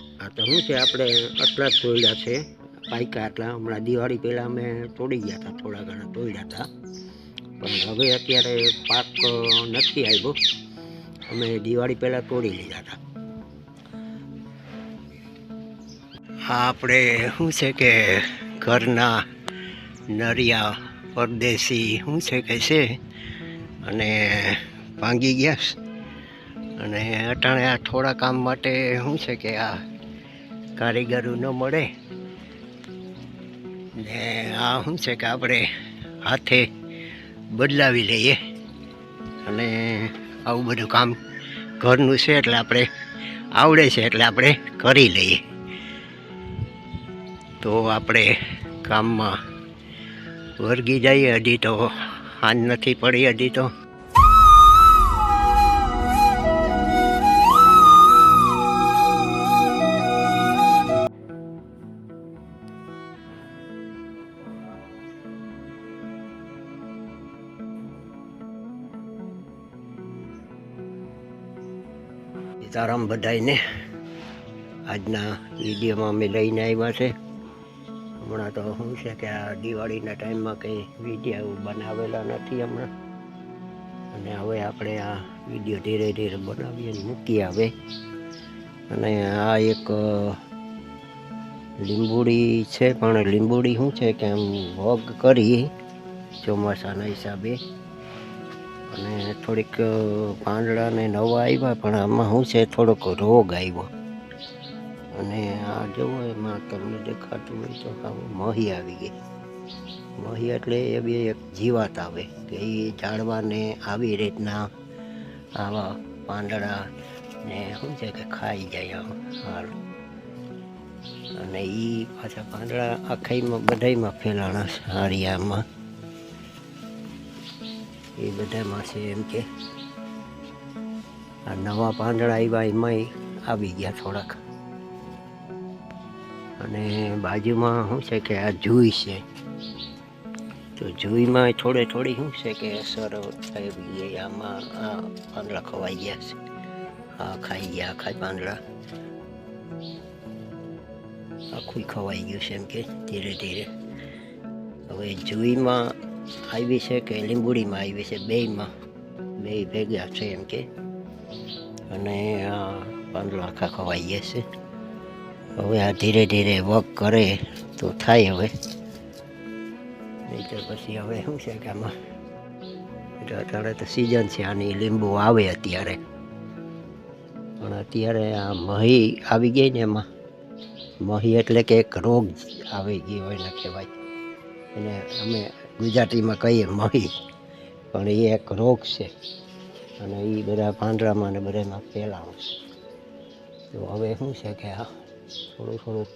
આ તો શું છે આપણે આટલા જ તોડ્યા છે? પાયકા આટલા. હમણાં દિવાળી પહેલાં અમે તોડી ગયા હતા, થોડા ઘણા તોડ્યા હતા. પણ હવે અત્યારે પાક નથી આવ્યો. અમે દિવાળી પહેલાં તોડી લીધા હતા. હા, આપણે શું છે કે ઘરના નરિયા પરદેશી શું છે કે છે? અને ભાંગી ગયા. અને અટાણે આ થોડા કામ માટે શું છે કે આ કારીગરો ન મળે? ને આ શું છે કે આપણે હાથે બદલાવી લઈએ? અને આવું બધું કામ ઘરનું છે એટલે આપણે આવડે છે એટલે આપણે કરી લઈએ. તો આપણે કામમાં વર્ગી જઈએ હજી તો, હાજ નથી પડી હજી તો. સીતારામ બધાઈને આજના વિડીયોમાં અમે લઈને આવ્યા છે. હમણાં તો શું છે કે આ દિવાળીના ટાઈમમાં કંઈ વીડિયો બનાવેલા નથી હમણાં. અને હવે આપણે આ વીડિયો ધીરે ધીરે બનાવીએ મૂકીએ હવે અને આ એક લીંબુડી છે, પણ લીંબુડી શું છે કે આમ વોગ કરી ચોમાસાના હિસાબે. અને થોડીક પાંદડા ને નવા આવ્યા પણ આમાં શું છે, થોડોક રોગ આવ્યો અને આ જુઓ એમાં તમને દેખાતું હોય તો આમ મહી આવી ગઈ. મહી એટલે એ બી એક જીવાત આવે, કે એ ઝાડવાને આવી રીતના આવા પાંદડા ને શું છે કે ખાઈ જાય આમ, હાલ. અને એ પાછા પાંદડા આખાઈમાં બધાયમાં ફેલાણા છે હારિયામાં. એ બધામાં છે એમ કે આ નવા પાંદડા આવ્યા એમાંય આવી ગયા થોડાક. અને બાજુમાં શું છે કે આ જુઈ છે. તો જુઈમાં થોડે થોડી શું છે કે અસર થઈ ગઈ આમાં આ પાંદડા ખવાઈ ગયા છે. આ ખાઈ ગયા આખા પાંદડા. આખું ખવાઈ ગયું છે એમ કે ધીરે ધીરે. હવે જુઈમાં આવી છે કે લીંબુડીમાં આવી છે, બેયમાં. બે ભેગા છે એમ કે. અને પાંદડા આખા ખવાઈ છે. હવે આ ધીરે ધીરે વર્ક કરે તો થાય હવે. નહીં પછી હવે શું છે કે આમાં? એટલે અત્યારે તો સિઝન છે, આની લીંબુ આવે અત્યારે. પણ અત્યારે આ મહી આવી ગઈ ને એમાં. મહી એટલે કે એક રોગ આવી ગયો હોય ને કહેવાય. એને અમે ગુજરાતીમાં કહીએ મહી. પણ એ એક રોગ છે. અને એ બધા પાંદડામાં ને બધામાં ફેલાણું છે. તો હવે શું છે કે આ થોડું થોડું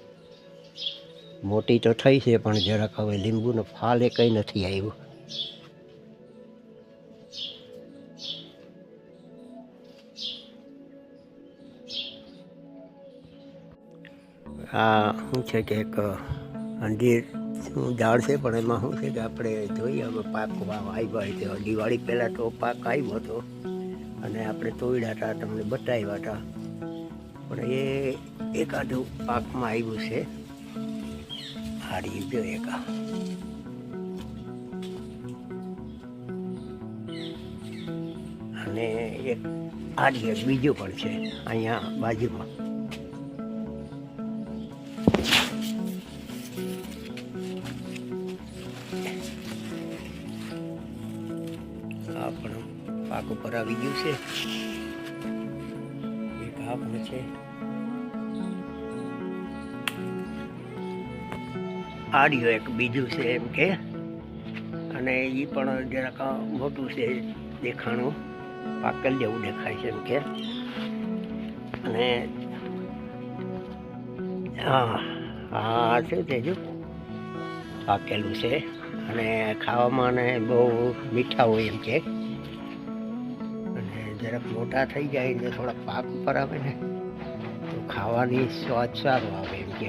મોટી તો થઈ છે, પણ જરાક હવે લીંબુનો ફાલ એ કંઈ નથી આવ્યું. આ શું છે કે એક અંજીર ઝાડ છે, પણ એમાં શું છે કે આપણે જોઈએ હવે પાક આવ્યો હોય તો દિવાળી પહેલાં તો પાક આવ્યો હતો અને આપણે તોડ્યા હતા, તમને બતાવ્યા હતા. પણ એ એકાદું પાકમાં આવ્યું છે. હારી ગયો એક. અને એક હારી બીજું પણ છે, અહીંયા બાજુમાં. ઉપર આવી ગયું છે. એક પણ છે. આડિયો એક બીજું છે એમ કે. અને એ પણ જરાક મોટું છે દેખાણું. પાકલ જેવું દેખાય છે એમ કે. અને હા હા શું છે જો. પાકેલું છે. અને ખાવામાં ને બહુ મીઠા હોય એમ કે. જરાક મોટા થઈ જાય ને થોડા પાક ઉપર આવે ને, તો ખાવાની સ્વાદ સારો આવે એમ કે.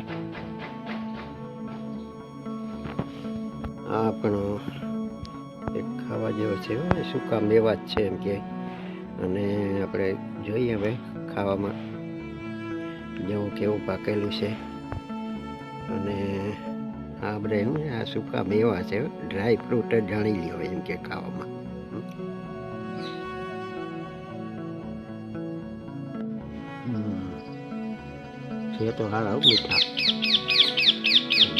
આપણો એક ખાવા જેવો છે સૂકા મેવા જ છે એમ કે. અને આપણે જોઈએ હવે ખાવામાં જેવું કેવું પાકેલું છે. અને આ બધા શું આ સૂકા મેવા છે ડ્રાય ફ્રૂટ જ જાણી લ્યો એમ કે ખાવામાં. છે તો હો મીઠા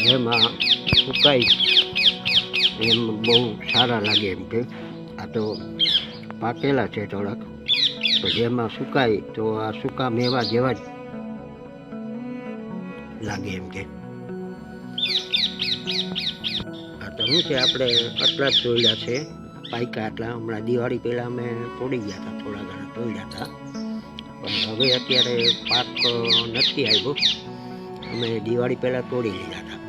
જેમાં સુકાય એમ બહુ સારા લાગે એમ કે આ તો પાકેલા છે થોડાક તો જેમાં સુકાય તો આ સૂકા મેવા જેવા જ લાગે એમ કે. આ તો શું છે, આપણે આટલા જ તોડ્યા છે. પાયકા આટલા. હમણાં દિવાળી પહેલાં અમે તોડી ગયા હતા, થોડા ઘણા તોડ્યા હતા. પણ હવે અત્યારે પાક નથી આવ્યો. અમે દિવાળી પહેલાં તોડી લીધા હતા.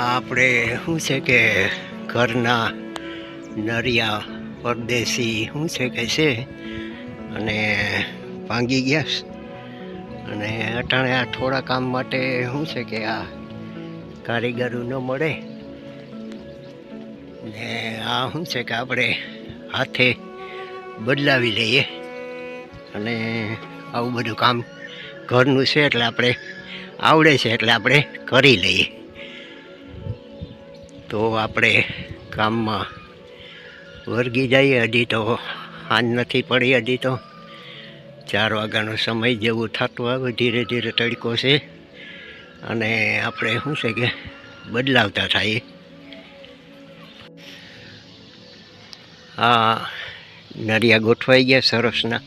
આપણે શું છે કે ઘરના નરિયા પરદેશી શું છે કે છે? અને ભાંગી ગયા. અને અટાણે આ થોડા કામ માટે શું છે કે આ કારીગરો ન મળે. ને આ શું છે કે આપણે હાથે બદલાવી લઈએ. અને આવું બધું કામ ઘરનું છે એટલે આપણે, આવડે છે એટલે આપણે કરી લઈએ. તો આપણે કામમાં વર્ગી જઈએ હજી તો. હાન નથી પડી હજી તો. ચાર વાગ્યાનો સમય જેવું થતું આવે, ધીરે ધીરે તડકો છે. અને આપણે શું છે કે બદલાવતા થઈએ. આ નરિયા ગોઠવાઈ ગયા સરસના.